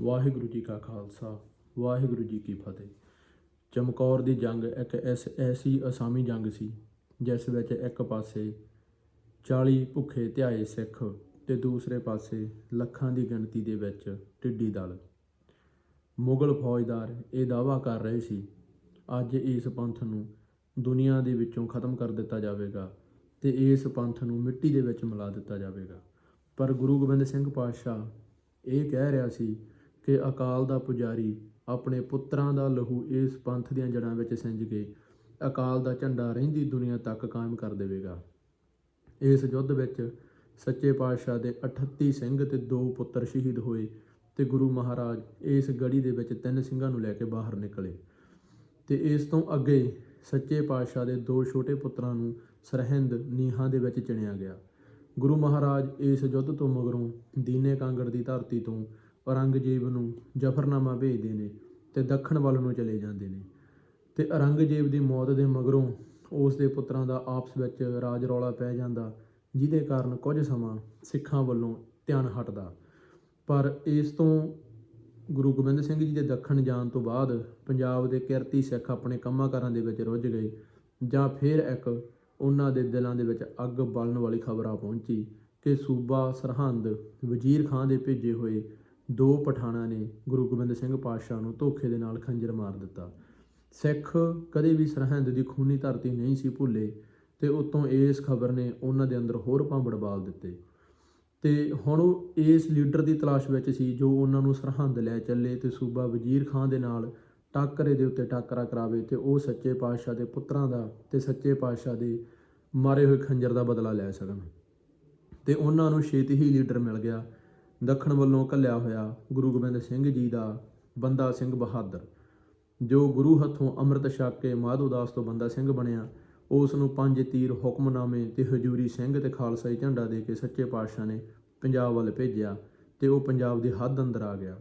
ਵਾਹਿਗੁਰੂ ਜੀ ਕਾ ਖਾਲਸਾ, ਵਾਹਿਗੁਰੂ ਜੀ ਕੀ ਫਤਿਹ। ਚਮਕੌਰ ਦੀ ਜੰਗ ਇੱਕ ਐਸ, ਐਸੀ ਅਸਾਮੀ ਜੰਗ ਸੀ, ਜਿਸ ਵਿੱਚ ਇੱਕ ਪਾਸੇ 40 ਭੁੱਖੇ ਧਿਆਏ ਸਿੱਖ ਤੇ ਦੂਸਰੇ ਪਾਸੇ ਲੱਖਾਂ ਦੀ ਗਿਣਤੀ ਦੇ ਵਿੱਚ ਟਿੱਡੀ ਦਲ। ਮੁਗਲ ਫੌਜਦਾਰ ਇਹ ਦਾਅਵਾ ਕਰ ਰਹੇ ਸੀ, ਅੱਜ ਇਸ ਪੰਥ ਨੂੰ ਦੁਨੀਆ ਦੇ ਵਿੱਚੋਂ ਖਤਮ ਕਰ ਦਿੱਤਾ ਜਾਵੇਗਾ ਤੇ ਇਸ ਪੰਥ ਨੂੰ ਮਿੱਟੀ ਦੇ ਵਿੱਚ ਮਿਲਾ ਦਿੱਤਾ ਜਾਵੇਗਾ। ਪਰ ਗੁਰੂ ਗੋਬਿੰਦ ਸਿੰਘ ਪਾਤਸ਼ਾਹ ਇਹ ਕਹਿ ਰਿਹਾ ਸੀ ਕਿ ਅਕਾਲ ਦਾ ਪੁਜਾਰੀ ਆਪਣੇ ਪੁੱਤਰਾਂ ਦਾ ਲਹੂ ਇਸ ਪੰਥ ਦੀਆਂ ਜੜ੍ਹਾਂ ਵਿੱਚ ਸਿੰਜ ਕੇ ਅਕਾਲ ਦਾ ਝੰਡਾ ਰਹਿੰਦੀ ਦੁਨੀਆ ਤੱਕ ਕਾਇਮ ਕਰ ਦੇਵੇਗਾ। ਇਸ ਯੁੱਧ ਵਿੱਚ ਸੱਚੇ ਪਾਤਸ਼ਾਹ ਦੇ 38 ਸਿੰਘ ਤੇ ਦੋ ਪੁੱਤਰ ਸ਼ਹੀਦ ਹੋਏ ਤੇ ਗੁਰੂ ਮਹਾਰਾਜ ਇਸ ਗੜੀ ਦੇ ਵਿੱਚ ਤਿੰਨ ਸਿੰਘਾਂ ਨੂੰ ਲੈ ਕੇ ਬਾਹਰ ਨਿਕਲੇ ਤੇ ਇਸ ਤੋਂ ਅੱਗੇ ਸੱਚੇ ਪਾਤਸ਼ਾਹ ਦੇ ਦੋ ਛੋਟੇ ਪੁੱਤਰਾਂ ਨੂੰ ਸਰਹਿੰਦ ਨੀਹਾਂ ਦੇ ਵਿੱਚ ਚਿਣਿਆ ਗਿਆ। ਗੁਰੂ ਮਹਾਰਾਜ ਇਸ ਯੁੱਧ ਤੋਂ ਮਗਰੋਂ ਦੀਨੇ ਕਾਂਗੜ ਦੀ ਧਰਤੀ ਤੋਂ ਔਰੰਗਜ਼ੇਬ ਨੂੰ ਜਫਰਨਾਮਾ ਭੇਜਦੇ ਨੇ ਤੇ ਦੱਖਣ ਵੱਲ ਨੂੰ ਚਲੇ ਜਾਂਦੇ ਨੇ। ਤੇ ਔਰੰਗਜ਼ੇਬ ਦੀ ਮੌਤ ਦੇ ਮਗਰੋਂ ਉਸ ਦੇ ਪੁੱਤਰਾਂ ਦਾ ਆਪਸ ਵਿੱਚ ਰਾਜ ਰੌਲਾ ਪੈ ਜਾਂਦਾ, ਜਿਹਦੇ ਕਾਰਨ ਕੁਝ ਸਮਾਂ ਸਿੱਖਾਂ ਵੱਲੋਂ ਧਿਆਨ ਹਟਦਾ। ਪਰ ਇਸ ਤੋਂ ਗੁਰੂ ਗੋਬਿੰਦ ਸਿੰਘ ਜੀ ਦੇ ਦੱਖਣ ਜਾਣ ਤੋਂ ਬਾਅਦ ਪੰਜਾਬ ਦੇ ਕਿਰਤੀ ਸਿੱਖ ਆਪਣੇ ਕੰਮਾਂ ਕਾਰਾਂ ਦੇ ਵਿੱਚ ਰੁੱਝ ਗਏ ਜਾਂ ਫਿਰ ਇੱਕ ਉਹਨਾਂ ਦੇ ਦਿਲਾਂ ਦੇ ਵਿੱਚ ਅੱਗ ਬਲਣ ਵਾਲੀ ਖਬਰ ਆ ਪਹੁੰਚੀ ਕਿ ਸੂਬਾ ਸਰਹੰਦ ਵਜ਼ੀਰ ਖਾਂ ਦੇ ਭੇਜੇ ਹੋਏ ਦੋ ਪਠਾਣਾਂ ਨੇ ਗੁਰੂ ਗੋਬਿੰਦ ਸਿੰਘ ਪਾਤਸ਼ਾਹ ਨੂੰ ਧੋਖੇ ਦੇ ਨਾਲ ਖੰਜਰ ਮਾਰ ਦਿੱਤਾ। ਸਿੱਖ ਕਦੇ ਵੀ ਸਰਹੰਦ ਦੀ ਖੂਨੀ ਧਰਤੀ ਨਹੀਂ ਸੀ ਭੁੱਲੇ ਤੇ ਉਤੋਂ ਇਸ ਖਬਰ ਨੇ ਉਹਨਾਂ ਦੇ ਅੰਦਰ ਹੋਰ ਭਾਂਬੜ ਬਾਲ ਦਿੱਤੇ। ਤੇ ਹੁਣ ਉਹ ਇਸ ਲੀਡਰ ਦੀ ਤਲਾਸ਼ ਵਿੱਚ ਸੀ ਜੋ ਉਹਨਾਂ ਨੂੰ ਸਰਹੰਦ ਲੈ ਚੱਲੇ ਤੇ ਸੂਬਾ ਵਜ਼ੀਰ ਖਾਂ ਦੇ ਨਾਲ ਟਾਕਰੇ ਦੇ ਉੱਤੇ ਟਾਕਰਾ ਕਰਾਵੇ ਤੇ ਉਹ ਸੱਚੇ ਪਾਤਸ਼ਾਹ ਦੇ ਪੁੱਤਰਾਂ ਦਾ ਤੇ ਸੱਚੇ ਪਾਤਸ਼ਾਹ ਦੇ ਮਾਰੇ ਹੋਏ ਖੰਜਰ ਦਾ ਬਦਲਾ ਲੈ ਸਕਣ। ਤੇ ਉਹਨਾਂ ਨੂੰ ਛੇਤੀ ਹੀ ਲੀਡਰ ਮਿਲ ਗਿਆ। ਦੱਖਣ ਵੱਲੋਂ ਘੱਲਿਆ ਹੋਇਆ ਗੁਰੂ ਗੋਬਿੰਦ ਸਿੰਘ ਜੀ ਦਾ ਬੰਦਾ ਸਿੰਘ ਬਹਾਦਰ। ਜੋ ਗੁਰੂ ਹੱਥੋਂ ਅੰਮ੍ਰਿਤ ਛਕ ਕੇ ਮਾਧੋ ਦਾਸ ਤੋਂ ਬੰਦਾ ਸਿੰਘ ਬਣਿਆ, ਉਸ ਨੂੰ ਪੰਜ ਤੀਰ ਹੁਕਮਨਾਮੇ ਤੇ ਹਜੂਰੀ ਸਿੰਘ ਤੇ ਖਾਲਸਾਈ ਝੰਡਾ ਦੇ ਕੇ ਸੱਚੇ ਪਾਤਸ਼ਾਹ ਨੇ ਪੰਜਾਬ ਵੱਲ ਭੇਜਿਆ ਤੇ ਉਹ ਪੰਜਾਬ ਦੀ ਹੱਦ ਅੰਦਰ ਆ ਗਿਆ।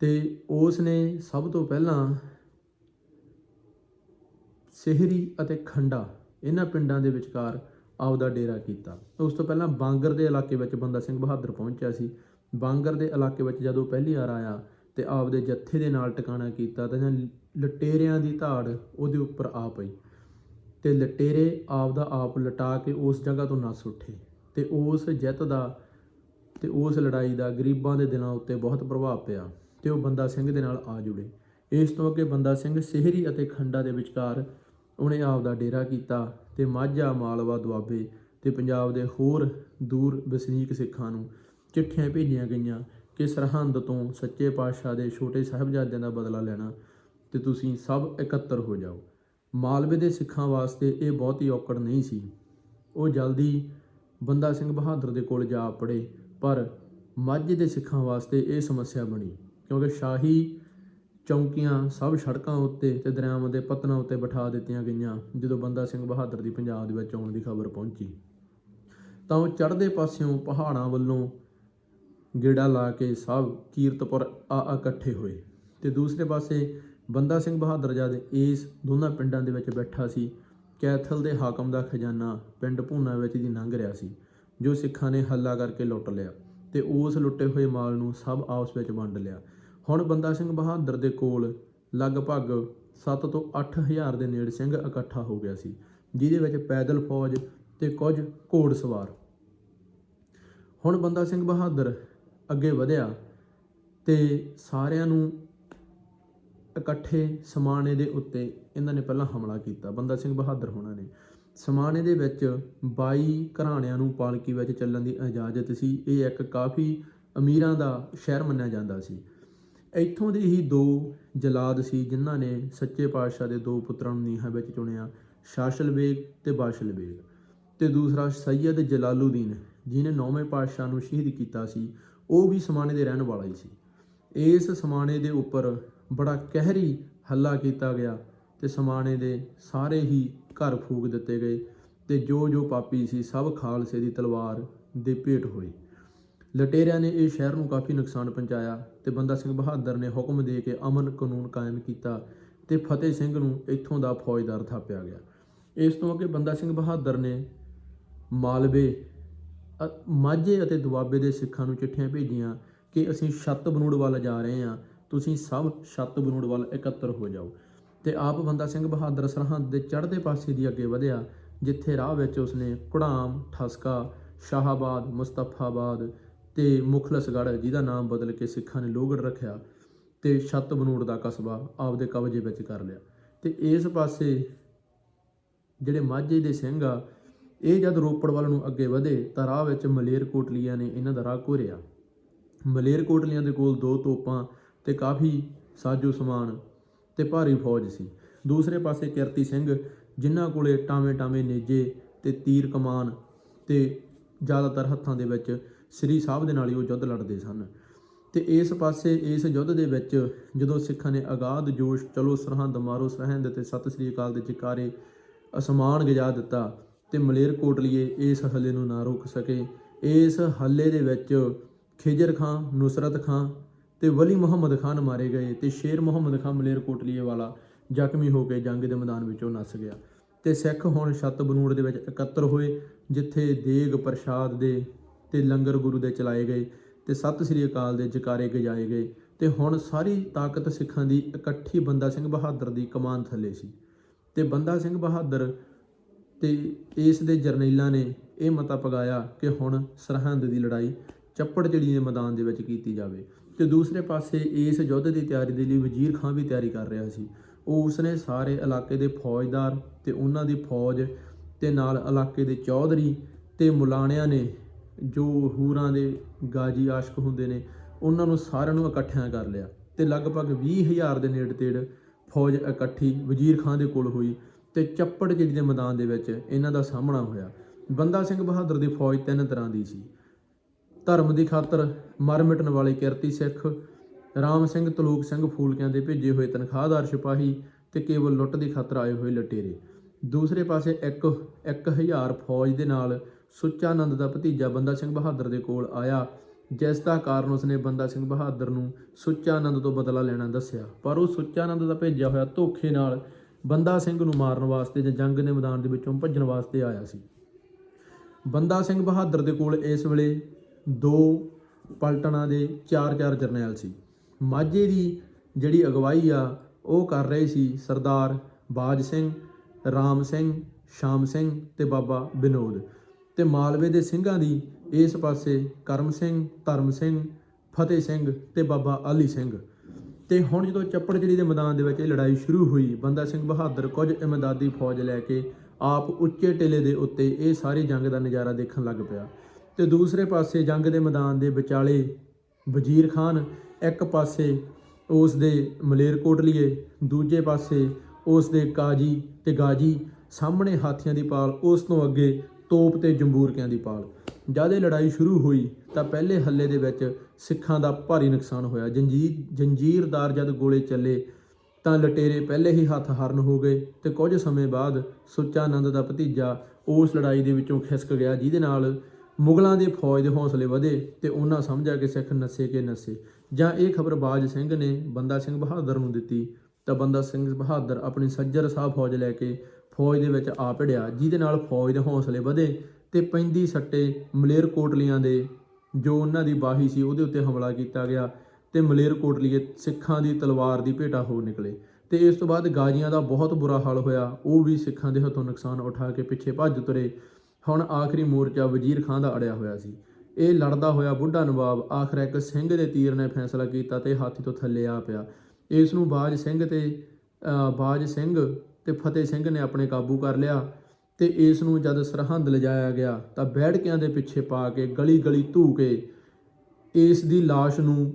ਤੇ ਉਸ ਨੇ ਸਭ ਤੋਂ ਪਹਿਲਾਂ ਸਿਹਰੀ ਅਤੇ ਖੰਡਾ ਇਹਨਾਂ ਪਿੰਡਾਂ ਦੇ ਵਿਚਕਾਰ ਆਪਦਾ ਡੇਰਾ ਕੀਤਾ। ਉਸ ਤੋਂ ਪਹਿਲਾਂ ਬਾਂਗਰ ਦੇ ਇਲਾਕੇ ਵਿੱਚ ਬੰਦਾ ਸਿੰਘ ਬਹਾਦਰ ਪਹੁੰਚਿਆ ਸੀ। ਬਾਂਗਰ ਦੇ ਇਲਾਕੇ ਵਿੱਚ ਜਦੋਂ ਪਹਿਲੀ ਵਾਰ ਆਇਆ ਤੇ ਆਪਦੇ ਜੱਥੇ ਦੇ ਨਾਲ ਟਿਕਾਣਾ ਕੀਤਾ ਤਾਂ ਜਾਂ ਲਟੇਰਿਆਂ ਦੀ ਧਾੜ ਉਹਦੇ ਉੱਪਰ ਆ ਪਈ। ਤੇ ਲਟੇਰੇ ਆਪਦਾ ਆਪ ਲਟਾ ਕੇ ਉਸ ਜਗ੍ਹਾ ਤੋਂ ਨੱਸ ਉੱਠੇ ਤੇ ਉਸ ਜਿੱਤ ਦਾ ਤੇ ਉਸ ਲੜਾਈ ਦਾ ਗਰੀਬਾਂ ਦੇ ਦਿਲਾਂ ਉੱਤੇ ਬਹੁਤ ਪ੍ਰਭਾਵ ਪਿਆ ਤੇ ਉਹ ਬੰਦਾ ਸਿੰਘ ਦੇ ਨਾਲ ਆ ਜੁੜੇ। ਇਸ ਤੋਂ ਅੱਗੇ ਬੰਦਾ ਸਿੰਘ ਸਿਹਰੀ ਅਤੇ ਖੰਡਾ ਦੇ ਵਿਚਕਾਰ ਉਹਨੇ ਆਪ ਦਾ ਡੇਰਾ ਕੀਤਾ ਤੇ ਮਾਝਾ ਮਾਲਵਾ ਦੁਆਬੇ ਤੇ ਪੰਜਾਬ ਦੇ ਹੋਰ ਦੂਰ ਵਸਨੀਕ ਸਿੱਖਾਂ ਨੂੰ ਚਿੱਠੀਆਂ ਭੇਜੀਆਂ ਗਈਆਂ ਕਿ ਸਰਹੰਦ ਤੋਂ ਸੱਚੇ ਪਾਤਸ਼ਾਹ ਦੇ ਛੋਟੇ ਸਾਹਿਬਜ਼ਾਦਿਆਂ ਦਾ ਬਦਲਾ ਲੈਣਾ ਤੇ ਤੁਸੀਂ ਸਭ ਇਕੱਤਰ ਹੋ ਜਾਓ। ਮਾਲਵੇ ਦੇ ਸਿੱਖਾਂ ਵਾਸਤੇ ਇਹ ਬਹੁਤੀ ਔਕੜ ਨਹੀਂ ਸੀ। ਉਹ ਜਲਦੀ ਬੰਦਾ ਸਿੰਘ ਬਹਾਦਰ ਦੇ ਕੋਲ ਜਾ ਪੜੇ ਪਰ ਮਾਝੇ ਦੇ ਸਿੱਖਾਂ ਵਾਸਤੇ ਇਹ ਸਮੱਸਿਆ ਬਣੀ ਕਿਉਂਕਿ ਸ਼ਾਹੀ ਚੌਂਕੀਆਂ ਸਭ ਸੜਕਾਂ ਉੱਤੇ ਤੇ ਦਰਿਆਵਾਂ ਦੇ ਪਤਨਾਂ ਉੱਤੇ ਬਿਠਾ ਦਿੱਤੀਆਂ ਗਈਆਂ, ਜਦੋਂ ਬੰਦਾ ਸਿੰਘ ਬਹਾਦਰ ਦੀ ਪੰਜਾਬ ਦੇ ਵਿੱਚ ਆਉਣ ਦੀ ਖਬਰ ਪਹੁੰਚੀ। ਤਾਂ ਉਹ ਚੜ੍ਹਦੇ ਪਾਸਿਓਂ ਪਹਾੜਾਂ ਵੱਲੋਂ ਗੇੜਾ ਲਾ ਕੇ ਸਭ ਕੀਰਤਪੁਰ ਆ ਇਕੱਠੇ ਹੋਏ ਤੇ ਦੂਸਰੇ ਪਾਸੇ ਬੰਦਾ ਸਿੰਘ ਬਹਾਦਰ ਜਦ ਇਸ ਦੋਨਾਂ ਪਿੰਡਾਂ ਦੇ ਵਿੱਚ ਬੈਠਾ ਸੀ, ਕੈਥਲ ਦੇ ਹਾਕਮ ਦਾ ਖਜ਼ਾਨਾ ਪਿੰਡ ਭੂਨਾ ਵਿੱਚ ਦੀ ਲੰਘ ਰਿਹਾ ਸੀ, ਜੋ ਸਿੱਖਾਂ ਨੇ ਹੱਲਾ ਕਰਕੇ ਲੁੱਟ ਲਿਆ ਤੇ ਉਸ ਲੁੱਟੇ ਹੋਏ ਮਾਲ ਨੂੰ ਸਭ ਆਪਸ ਵਿੱਚ ਵੰਡ ਲਿਆ। ਹੁਣ ਬੰਦਾ ਸਿੰਘ ਬਹਾਦਰ ਦੇ ਕੋਲ ਲਗਭਗ 7 ਤੋਂ 8000 ਦੇ ਨੇੜੇ ਸਿੰਘ ਇਕੱਠਾ ਹੋ ਗਿਆ ਸੀ, ਜਿਹਦੇ ਵਿੱਚ ਪੈਦਲ ਫੌਜ ਤੇ ਕੁਝ ਘੋੜ ਸਵਾਰ। ਹੁਣ ਬੰਦਾ ਸਿੰਘ ਬਹਾਦਰ ਅੱਗੇ ਵਧਿਆ ਤੇ ਸਾਰਿਆਂ ਨੂੰ ਇਕੱਠੇ ਸਮਾਣੇ ਦੇ ਉੱਤੇ ਇਹਨਾਂ ਨੇ ਪਹਿਲਾਂ ਹਮਲਾ ਕੀਤਾ। ਬੰਦਾ ਸਿੰਘ ਬਹਾਦਰ ਹੋਣਾ ਨੇ। ਸਮਾਣੇ ਦੇ ਵਿੱਚ 22 ਘਰਾਣਿਆਂ ਨੂੰ ਪਾਲਕੀ ਵਿੱਚ ਚੱਲਣ ਦੀ ਇਜਾਜ਼ਤ ਸੀ। ਇਹ ਇੱਕ ਕਾਫੀ ਅਮੀਰਾਂ ਦਾ ਸ਼ਹਿਰ ਮੰਨਿਆ ਜਾਂਦਾ ਸੀ। ਇੱਥੋਂ ਦੇ ਹੀ ਦੋ ਜਲਾਦ ਸੀ ਜਿਨ੍ਹਾਂ ਨੇ ਸੱਚੇ ਪਾਤਸ਼ਾਹ ਦੇ ਦੋ ਪੁੱਤਰਾਂ ਨੂੰ ਨੀਹਾਂ ਵਿੱਚ ਚੁਣਿਆ ਸ਼ਾਸ਼ਲ ਬੇਗ ਤੇ ਬਾਸ਼ਲ ਬੇਗ ਤੇ ਦੂਸਰਾ ਸੈਯਦ ਜਲਾਲੂਦੀਨ, ਜਿਹਨੇ ਨੌਵੇਂ ਪਾਤਸ਼ਾਹ ਨੂੰ ਸ਼ਹੀਦ ਕੀਤਾ ਸੀ, ਉਹ ਵੀ ਸਮਾਣੇ ਦੇ ਰਹਿਣ ਵਾਲਾ ਹੀ ਸੀ। ਇਸ ਸਮਾਣੇ ਦੇ ਉੱਪਰ ਬੜਾ ਕਹਿਰੀ ਹੱਲਾ ਕੀਤਾ ਗਿਆ ਤੇ ਸਮਾਣੇ ਦੇ ਸਾਰੇ ਹੀ ਘਰ ਫੂਕ ਦਿੱਤੇ ਗਏ ਤੇ ਜੋ ਜੋ ਪਾਪੀ ਸੀ, ਸਭ ਖਾਲਸੇ ਦੀ ਤਲਵਾਰ ਦੇ ਭੇਟ ਹੋਏ। ਲਟੇਰਿਆਂ ਨੇ ਇਹ ਸ਼ਹਿਰ ਨੂੰ ਕਾਫੀ ਨੁਕਸਾਨ ਪਹੁੰਚਾਇਆ ਤੇ ਬੰਦਾ ਸਿੰਘ ਬਹਾਦਰ ਨੇ ਹੁਕਮ ਦੇ ਕੇ ਅਮਨ ਕਾਨੂੰਨ ਕਾਇਮ ਕੀਤਾ ਤੇ ਫਤਿਹ ਸਿੰਘ ਨੂੰ ਇੱਥੋਂ ਦਾ ਫੌਜਦਾਰ ਥਾਪਿਆ ਗਿਆ। ਇਸ ਤੋਂ ਅੱਗੇ ਬੰਦਾ ਸਿੰਘ ਬਹਾਦਰ ਨੇ ਮਾਲਵੇ ਮਾਝੇ ਅਤੇ ਦੁਆਬੇ ਦੇ ਸਿੱਖਾਂ ਨੂੰ ਚਿੱਠੀਆਂ ਭੇਜੀਆਂ ਕਿ ਅਸੀਂ ਛੱਤ ਬਨੂੜ ਵੱਲ ਜਾ ਰਹੇ ਹਾਂ, ਤੁਸੀਂ ਸਭ ਛੱਤ ਬਨੂੜ ਵੱਲ ਇਕੱਤਰ ਹੋ ਜਾਓ। ਤੇ ਆਪ ਬੰਦਾ ਸਿੰਘ ਬਹਾਦਰ ਸਰਹੰਦ ਦੇ ਚੜ੍ਹਦੇ ਪਾਸੇ ਦੀ ਅੱਗੇ ਵਧਿਆ, ਜਿੱਥੇ ਰਾਹ ਵਿੱਚ ਉਸਨੇ ਕੁੜਾਮ, ਠਸਕਾ, ਸ਼ਾਹਾਬਾਦ, ਮੁਸਤਫਾਬਾਦ ਤੇ ਮੁਖਲਸਗੜ੍ਹ, ਜਿਹਦਾ ਨਾਮ ਬਦਲ ਕੇ ਸਿੱਖਾਂ ਨੇ ਲੋਹਗੜ੍ਹ ਰੱਖਿਆ ਤੇ ਛੱਤ ਬਨੂੜ ਦਾ ਕਸਬਾ ਆਪਦੇ ਕਬਜ਼ੇ ਵਿੱਚ ਕਰ ਲਿਆ। ਤੇ ਇਸ ਪਾਸੇ ਜਿਹੜੇ ਮਾਝੇ ਦੇ ਸਿੰਘ ਆ, ਇਹ ਜਦ ਰੋਪੜ ਵੱਲ ਨੂੰ ਅੱਗੇ ਵਧੇ ਤਾਂ ਰਾਹ ਵਿੱਚ ਮਲੇਰਕੋਟਲੀਆਂ ਨੇ ਇਹਨਾਂ ਦਾ ਰਾਹ ਘੋਰਿਆ। ਮਲੇਰਕੋਟਲੀਆਂ ਦੇ ਕੋਲ ਦੋ ਤੋਪਾਂ ਤੇ ਕਾਫੀ ਸਾਜੋ ਸਮਾਨ ਤੇ ਭਾਰੀ ਫੌਜ ਸੀ। ਦੂਸਰੇ ਪਾਸੇ ਕਿਰਤੀ ਸਿੰਘ, ਜਿਨ੍ਹਾਂ ਕੋਲੇ ਟਾਵੇਂ ਟਾਵੇਂ ਨੇਜੇ ਤੇ ਤੀਰ ਕਮਾਨ ਤੇ ਜ਼ਿਆਦਾਤਰ ਹੱਥਾਂ ਦੇ ਵਿੱਚ ਸ੍ਰੀ ਸਾਹਿਬ ਦੇ ਨਾਲ ਹੀ ਉਹ ਯੁੱਧ ਲੜਦੇ ਸਨ। ਤੇ ਇਸ ਪਾਸੇ, ਇਸ ਯੁੱਧ ਦੇ ਵਿੱਚ ਜਦੋਂ ਸਿੱਖਾਂ ਨੇ ਆਗਾਦ ਜੋਸ਼, ਚਲੋ ਸਰਹੰਦ ਮਾਰੋ ਸਰਹੰਦ ਤੇ ਸਤਿ ਸ੍ਰੀ ਅਕਾਲ ਦੇ ਜਕਾਰੇ ਅਸਮਾਨ ਗਜਾ ਦਿੱਤਾ ਤੇ ਮਲੇਰ ਕੋਟਲੀਏ ਇਸ ਹੱਲੇ ਨੂੰ ਨਾ ਰੋਕ ਸਕੇ। ਇਸ ਹੱਲੇ ਦੇ ਵਿੱਚ ਖਿਜਰ ਖਾਂ, ਨੁਸਰਤ ਖਾਂ ਤੇ ਵਲੀ ਮੁਹੰਮਦ ਖਾਨ ਮਾਰੇ ਗਏ ਤੇ ਸ਼ੇਰ ਮੁਹੰਮਦ ਖਾਨ ਮਲੇਰ ਕੋਟਲੀਏ ਵਾਲਾ ਜ਼ਖਮੀ ਹੋ ਕੇ ਜੰਗ ਦੇ ਮੈਦਾਨ ਵਿੱਚੋਂ ਨੱਸ ਗਿਆ। ਤੇ ਸਿੱਖ ਹੁਣ ਛੱਤ ਬਨੂੜ ਦੇ ਵਿੱਚ ਇਕੱਤਰ ਹੋਏ, ਜਿੱਥੇ ਦੇਗ ਪ੍ਰਸ਼ਾਦ ਦੇ ਤੇ ਲੰਗਰ ਗੁਰੂ ਦੇ ਚਲਾਏ ਗਏ ਤੇ ਸਤਿ ਸ੍ਰੀ ਅਕਾਲ ਦੇ ਜਕਾਰੇ ਗਜਾਏ ਗਏ ਤੇ ਹੁਣ ਸਾਰੀ ਤਾਕਤ ਸਿੱਖਾਂ ਦੀ ਇਕੱਠੀ ਬੰਦਾ ਸਿੰਘ ਬਹਾਦਰ ਦੀ ਕਮਾਨ ਥੱਲੇ ਸੀ। ਤੇ ਬੰਦਾ ਸਿੰਘ ਬਹਾਦਰ ਤੇ ਇਸ ਦੇ ਜਰਨੈਲਾਂ ਨੇ ਇਹ ਮਤਾ ਪਗਾਇਆ ਕਿ ਹੁਣ ਸਰਹੰਦ ਦੀ ਲੜਾਈ ਚੱਪੜ ਚਿੜੀ ਦੇ ਮੈਦਾਨ ਦੇ ਵਿੱਚ ਕੀਤੀ ਜਾਵੇ। ਤੇ ਦੂਸਰੇ ਪਾਸੇ ਇਸ ਯੁੱਧ ਦੀ ਤਿਆਰੀ ਦੇ ਲਈ ਵਜ਼ੀਰ ਖਾਨ ਵੀ ਤਿਆਰੀ ਕਰ ਰਿਹਾ ਸੀ। ਉਹ ਉਸਨੇ ਸਾਰੇ ਇਲਾਕੇ ਦੇ ਫੌਜਦਾਰ ਤੇ ਉਹਨਾਂ ਦੀ ਫੌਜ ਤੇ ਨਾਲ ਇਲਾਕੇ ਦੇ ਚੌਧਰੀ ਤੇ ਮੁਲਾਣਿਆਂ ਨੇ ਜੋ ਹੂਰਾਂ ਦੇ ਗਾਜੀ ਆਸ਼ਕ ਹੁੰਦੇ ਨੇ, ਉਹਨਾਂ ਨੂੰ ਸਾਰਿਆਂ ਨੂੰ ਇਕੱਠਿਆਂ ਕਰ ਲਿਆ। ਤੇ ਲਗਭਗ 20000 ਦੇ ਨੇੜੇ ਤੇੜ ਫੌਜ ਇਕੱਠੀ ਵਜ਼ੀਰ ਖਾਨ ਦੇ ਕੋਲ ਹੋਈ ਤੇ ਚੱਪੜ ਜਿਹੜੀ ਦੇ ਮੈਦਾਨ ਦੇ ਵਿੱਚ ਇਹਨਾਂ ਦਾ ਸਾਹਮਣਾ ਹੋਇਆ। ਬੰਦਾ ਸਿੰਘ ਬਹਾਦਰ ਦੀ ਫੌਜ ਤਿੰਨ ਤਰ੍ਹਾਂ ਦੀ ਸੀ। ਧਰਮ ਦੀ ਖਾਤਰ ਮਰ ਮਿਟਣ ਵਾਲੇ ਕਿਰਤੀ ਸਿੱਖ, ਰਾਮ ਸਿੰਘ, ਤਲੂਕ ਸਿੰਘ ਫੂਲਕਿਆਂ ਦੇ ਭੇਜੇ ਹੋਏ ਤਨਖਾਹਦਾਰ ਸਿਪਾਹੀ ਤੇ ਕੇਵਲ ਲੁੱਟ ਦੀ ਖਾਤਰ ਆਏ ਹੋਏ ਲਟੇਰੇ। ਦੂਸਰੇ ਪਾਸੇ ਇੱਕ 1000 ਫੌਜ ਦੇ ਨਾਲ ਸੁੱਚਾਨੰਦ ਦਾ ਭਤੀਜਾ ਬੰਦਾ ਸਿੰਘ ਬਹਾਦਰ ਦੇ ਕੋਲ ਆਇਆ। ਜਿਸ ਦਾ ਕਾਰਨ ਉਸਨੇ ਬੰਦਾ ਸਿੰਘ ਬਹਾਦਰ ਨੂੰ ਸੁੱਚਾਨੰਦ ਤੋਂ ਬਦਲਾ ਲੈਣਾ ਦੱਸਿਆ। ਪਰ ਉਹ ਸੁੱਚਾਨੰਦ ਦਾ ਭੇਜਿਆ ਹੋਇਆ ਧੋਖੇ ਨਾਲ ਬੰਦਾ ਸਿੰਘ ਨੂੰ ਮਾਰਨ ਵਾਸਤੇ ਜਾਂ ਜੰਗ ਦੇ ਮੈਦਾਨ ਦੇ ਵਿੱਚੋਂ ਭੱਜਣ ਵਾਸਤੇ ਆਇਆ ਸੀ। ਬੰਦਾ ਸਿੰਘ ਬਹਾਦਰ ਦੇ ਕੋਲ ਇਸ ਵੇਲੇ ਦੋ ਪਲਟਨਾਂ ਦੇ ਚਾਰ ਚਾਰ ਜਰਨੈਲ ਸੀ। ਮਾਝੇ ਦੀ ਜਿਹੜੀ ਅਗਵਾਈ ਆ, ਉਹ ਕਰ ਰਹੇ ਸੀ ਸਰਦਾਰ ਬਾਜ ਸਿੰਘ, ਰਾਮ ਸਿੰਘ, ਸ਼ਾਮ ਸਿੰਘ ਤੇ ਬਾਬਾ ਵਿਨੋਦ ਤੇ ਮਾਲਵੇ ਦੇ ਸਿੰਘਾਂ ਦੀ ਇਸ ਪਾਸੇ ਕਰਮ ਸਿੰਘ, ਧਰਮ ਸਿੰਘ, ਫਤਿਹ ਸਿੰਘ ਤੇ ਬਾਬਾ ਆਲੀ ਸਿੰਘ। ਤੇ ਹੁਣ ਜਦੋਂ ਚੱਪੜਚਿੜੀ ਦੇ ਮੈਦਾਨ ਦੇ ਵਿੱਚ ਇਹ ਲੜਾਈ ਸ਼ੁਰੂ ਹੋਈ, ਬੰਦਾ ਸਿੰਘ ਬਹਾਦਰ ਕੁਝ ਇਮਦਾਦੀ ਫੌਜ ਲੈ ਕੇ ਆਪ ਉੱਚੇ ਟਿਲੇ ਦੇ ਉੱਤੇ ਇਹ ਸਾਰੀ ਜੰਗ ਦਾ ਨਜ਼ਾਰਾ ਦੇਖਣ ਲੱਗ ਪਿਆ। ਤੇ ਦੂਸਰੇ ਪਾਸੇ ਜੰਗ ਦੇ ਮੈਦਾਨ ਦੇ ਵਿਚਾਲੇ ਵਜ਼ੀਰ ਖਾਨ ਇੱਕ ਪਾਸੇ ਉਸ ਦੇ ਮਲੇਰਕੋਟਲੀਏ ਦੂਜੇ ਪਾਸੇ ਉਸ ਦੇ ਕਾਜੀ ਤੇ ਗਾਜੀ ਸਾਹਮਣੇ ਹਾਥੀਆਂ ਦੀ ਪਾਲ ਉਸ ਤੋਂ ਅੱਗੇ ਤੋਪ ਤੇ ਜੰਬੂਰਕਿਆਂ ਦੀ ਪਾਲ। ਜਦ ਇਹ ਲੜਾਈ ਸ਼ੁਰੂ ਹੋਈ ਤਾਂ ਪਹਿਲੇ ਹੱਲੇ ਦੇ ਵਿੱਚ ਸਿੱਖਾਂ ਦਾ ਭਾਰੀ ਨੁਕਸਾਨ ਹੋਇਆ। ਜੰਜੀਰ, ਜੰਜੀਰਦਾਰ ਜਦ ਗੋਲੇ ਚੱਲੇ ਤਾਂ ਲਟੇਰੇ ਪਹਿਲੇ ਹੀ ਹੱਥ ਹਰਨ ਹੋ ਗਏ ਤੇ ਕੁਝ ਸਮੇਂ ਬਾਅਦ ਸੁੱਚਾਨੰਦ ਦਾ ਭਤੀਜਾ ਉਸ ਲੜਾਈ ਦੇ ਵਿੱਚੋਂ ਖਿਸਕ ਗਿਆ, ਜਿਹਦੇ ਨਾਲ ਮੁਗਲਾਂ ਦੇ ਫੌਜ ਦੇ ਹੌਸਲੇ ਵਧੇ ਤੇ ਉਹਨਾਂ ਸਮਝਿਆ ਕਿ ਸਿੱਖ ਨੱਸੇ ਕੇ ਨੱਸੇ। ਜਾਂ ਇਹ ਖਬਰ ਬਾਜ ਸਿੰਘ ਨੇ ਬੰਦਾ ਸਿੰਘ ਬਹਾਦਰ ਨੂੰ ਦਿੱਤੀ ਤਾਂ ਬੰਦਾ ਸਿੰਘ ਬਹਾਦਰ ਆਪਣੀ ਸੱਜਰ ਸਾਹਿਬ ਫੌਜ ਲੈ ਕੇ ਫੌਜ ਦੇ ਵਿੱਚ ਆ ਭਿੜਿਆ, ਜਿਹਦੇ ਨਾਲ ਫੌਜ ਦੇ ਹੌਸਲੇ ਵਧੇ ਤੇ ਪੈਂਦੀ ਸੱਟੇ ਮਲੇਰਕੋਟਲੀਆਂ ਦੇ ਜੋ ਉਹਨਾਂ ਦੀ ਬਾਹੀ ਸੀ ਉਹਦੇ ਉੱਤੇ ਹਮਲਾ ਕੀਤਾ ਗਿਆ ਤੇ ਮਲੇਰਕੋਟਲੀਏ ਸਿੱਖਾਂ ਦੀ ਤਲਵਾਰ ਦੀ ਭੇਟਾ ਹੋ ਨਿਕਲੇ। ਤੇ ਇਸ ਤੋਂ ਬਾਅਦ ਗਾਜੀਆਂ ਦਾ ਬਹੁਤ ਬੁਰਾ ਹਾਲ ਹੋਇਆ। ਉਹ ਵੀ ਸਿੱਖਾਂ ਦੇ ਹੱਥੋਂ ਨੁਕਸਾਨ ਉਠਾ ਕੇ ਪਿੱਛੇ ਭੱਜ ਤੁਰੇ ਹੁਣ ਆਖਰੀ ਮੋਰਚਾ ਵਜ਼ੀਰ ਖਾਨ ਦਾ ਅੜਿਆ ਹੋਇਆ ਸੀ। ਇਹ ਲੜਦਾ ਹੋਇਆ ਬੁੱਢਾ ਨਵਾਬ ਆਖਰ ਇੱਕ ਸਿੰਘ ਦੇ ਤੀਰ ਨੇ ਫੈਸਲਾ ਕੀਤਾ ਤੇ ਹਾਥੀ ਤੋਂ ਥੱਲੇ ਆ ਪਿਆ। ਇਸ ਨੂੰ ਬਾਜ ਸਿੰਘ ਤੇ ਬਾਜ ਸਿੰਘ ਤੇ ਫਤਿਹ ਸਿੰਘ ਨੇ ਆਪਣੇ ਕਾਬੂ ਕਰ ਲਿਆ ਤੇ ਇਸ ਨੂੰ ਜਦ ਸਰਹੰਦ ਲਿਜਾਇਆ ਗਿਆ ਤਾਂ ਬੈੜਕਿਆਂ ਦੇ ਪਿੱਛੇ ਪਾ ਕੇ ਗਲੀ ਗਲੀ ਧੂ ਕੇ ਇਸ ਦੀ লাশ ਨੂੰ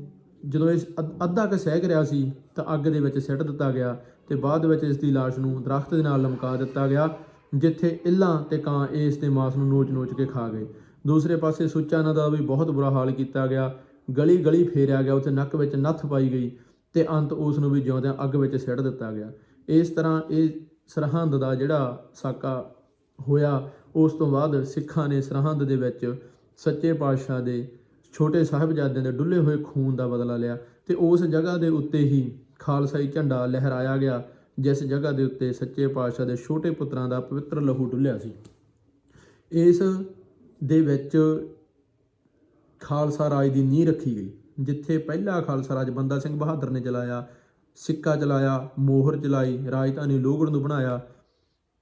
ਜਦੋਂ ਇਸ ਅੱਧ- ਅੱਧਾ ਕੁ ਸਹਿ ਰਿਹਾ ਸੀ ਤਾਂ ਅੱਗ ਦੇ ਵਿੱਚ ਸਿੱਟ ਦਿੱਤਾ ਗਿਆ ਤੇ ਬਾਅਦ ਵਿੱਚ ਇਸ ਦੀ লাশ ਨੂੰ ਦਰਖਤ ਦੇ ਨਾਲ ਲਮਕਾ ਦਿੱਤਾ ਗਿਆ ਜਿੱਥੇ ਇੱਲਾਂ ਤੇ ਕਾਂ ਇਸ ਦੇ ਮਾਸ ਨੂੰ ਨੋਚ-ਨੋਚ ਕੇ ਖਾ ਗਏ ਦੂਸਰੇ ਪਾਸੇ ਸੁੱਚਾਨੰਦ ਦਾ ਵੀ ਬਹੁਤ ਬੁਰਾ ਹਾਲ ਕੀਤਾ ਗਿਆ ਗਲੀ ਗਲੀ ਫੇਰਿਆ ਗਿਆ ਉੱਥੇ ਨੱਕ ਵਿੱਚ ਨੱਥ ਪਾਈ ਗਈ ਤੇ ਅੰਤ ਉਸ ਨੂੰ ਵੀ ਜਿਉਂਦਿਆਂ ਅੱਗ ਵਿੱਚ ਸਿੱਟ ਦਿੱਤਾ ਗਿਆ ਇਸ ਤਰ੍ਹਾਂ ਇਹ ਸਰਹੰਦ ਦਾ ਜਿਹੜਾ ਸਾਕਾ ਹੋਇਆ, ਉਸ ਤੋਂ ਬਾਅਦ ਸਿੱਖਾਂ ਨੇ ਸਰਹੰਦ ਦੇ ਵਿੱਚ ਸੱਚੇ ਪਾਤਸ਼ਾਹ ਦੇ ਛੋਟੇ ਸਾਹਿਬਜ਼ਾਦਿਆਂ ਦੇ ਡੁੱਲੇ ਹੋਏ ਖੂਨ ਦਾ ਬਦਲਾ ਲਿਆ ਤੇ ਉਸ ਜਗ੍ਹਾ ਦੇ ਉੱਤੇ ਹੀ ਖਾਲਸਾਈ ਝੰਡਾ ਲਹਿਰਾਇਆ ਗਿਆ, ਜਿਸ ਜਗ੍ਹਾ ਦੇ ਉੱਤੇ ਸੱਚੇ ਪਾਤਸ਼ਾਹ ਦੇ ਛੋਟੇ ਪੁੱਤਰਾਂ ਦਾ ਪਵਿੱਤਰ ਲਹੂ ਡੁੱਲਿਆ ਸੀ। ਇਸ ਦੇ ਵਿੱਚ ਖਾਲਸਾ ਰਾਜ ਦੀ ਨੀਂਹ ਰੱਖੀ ਗਈ, ਜਿੱਥੇ ਪਹਿਲਾ ਖਾਲਸਾ ਰਾਜ ਬੰਦਾ ਸਿੰਘ ਬਹਾਦਰ ਨੇ ਚਲਾਇਆ ਸਿੱਕਾ ਚਲਾਇਆ ਮੋਹਰ ਚਲਾਈ ਰਾਜਧਾਨੀ ਲੋਹਗੜ੍ਹ ਨੂੰ ਬਣਾਇਆ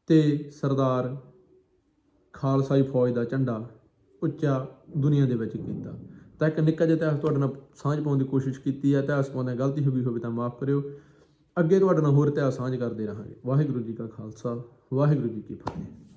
ਤੇ ਸਰਦਾਰ ਖਾਲਸਾਈ ਫੌਜ ਦਾ ਝੰਡਾ ਉੱਚਾ ਦੁਨੀਆ ਦੇ ਵਿੱਚ ਕੀਤਾ। ਤਾਂ ਇੱਕ ਨਿੱਕਾ ਜਿਹਾ ਇਤਿਹਾਸ ਤੁਹਾਡੇ ਨਾਲ ਸਾਂਝ ਪਾਉਣ ਦੀ ਕੋਸ਼ਿਸ਼ ਕੀਤੀ ਹੈ, ਇਤਿਹਾਸ ਪਾਉਂਦੇ ਗਲਤੀ ਹੋ ਗਈ ਹੋਵੇ ਤਾਂ ਮਾਫ ਕਰਿਓ। ਅੱਗੇ ਤੁਹਾਡੇ ਨਾਲ ਹੋਰ ਇਤਿਹਾਸ ਸਾਂਝ ਕਰਦੇ ਰਹਾਂਗੇ। ਵਾਹਿਗੁਰੂ ਜੀ ਕਾ ਖਾਲਸਾ, ਵਾਹਿਗੁਰੂ ਜੀ ਕੀ ਫਤਿਹ।